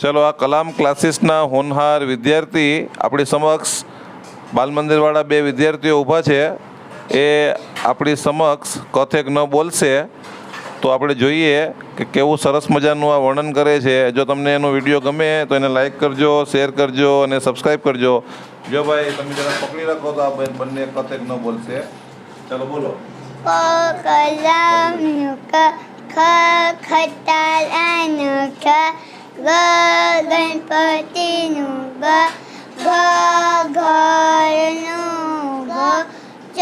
ચલો, આ કલામ ક્લાસીસના હોનહાર વિદ્યાર્થી આપણી સમક્ષ બાલ મંદિરવાળા બે વિદ્યાર્થીઓ ઊભા છે. એ આપણી સમક્ષ કથેક ન બોલશે, તો આપણે જોઈએ કે કેવું સરસ મજાનું આ વર્ણન કરે છે. જો તમને એનો વીડિયો ગમે, તો એને લાઇક કરજો, શેર કરજો અને સબસ્ક્રાઈબ કરજો. જો ભાઈ, તમે જરા પકડી રાખો તો આ બંને કથેક ન બોલશે. ચાલો, બોલો. ક કલામનું ખ, ખટાલાનું ખ ગ ગણપતિનું ગ ઘ ઘરનું ઘ ચ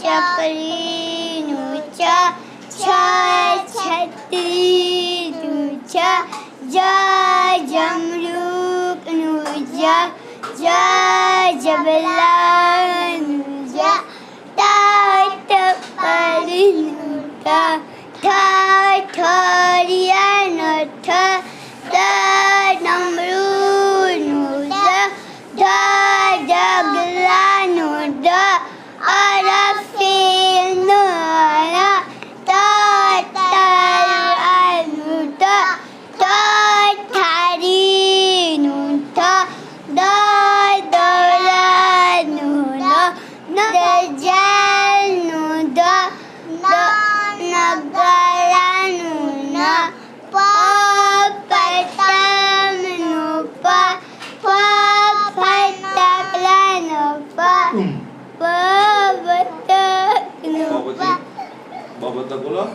ચકલીનું ચ છ છત્રીનું છ જ જમરૂકનું જ જ જબલાનું بابتقلو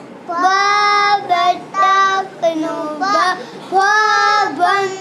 بابتقلو بابن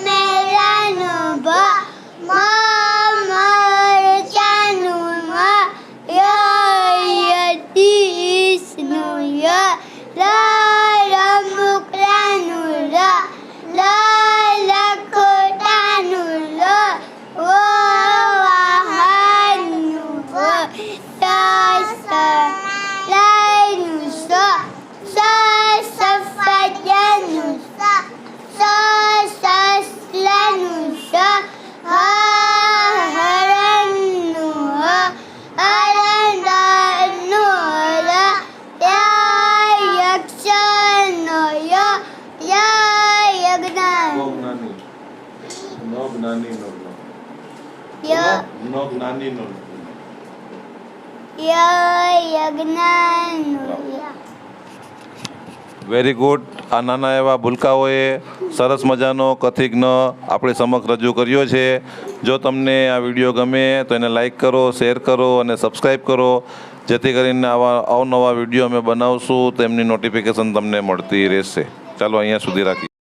નાની નો. નો નાની નો. ય યજ્ઞનું ય વેરી ગુડ આ નાના એવા ભૂલકાઓએ સરસ મજાનો કથિજ્ઞ આપણી સમક્ષ રજૂ કર્યો છે. જો તમને આ વીડિયો ગમે તો એને લાઇક કરો શેર કરો અને સબસ્ક્રાઈબ કરો. જેથી કરીને આવા અવનવા વીડિયો અમે બનાવશું તેમની નોટિફિકેશન તમને મળતી રહેશે. ચાલો અહીંયા સુધી રાખીએ.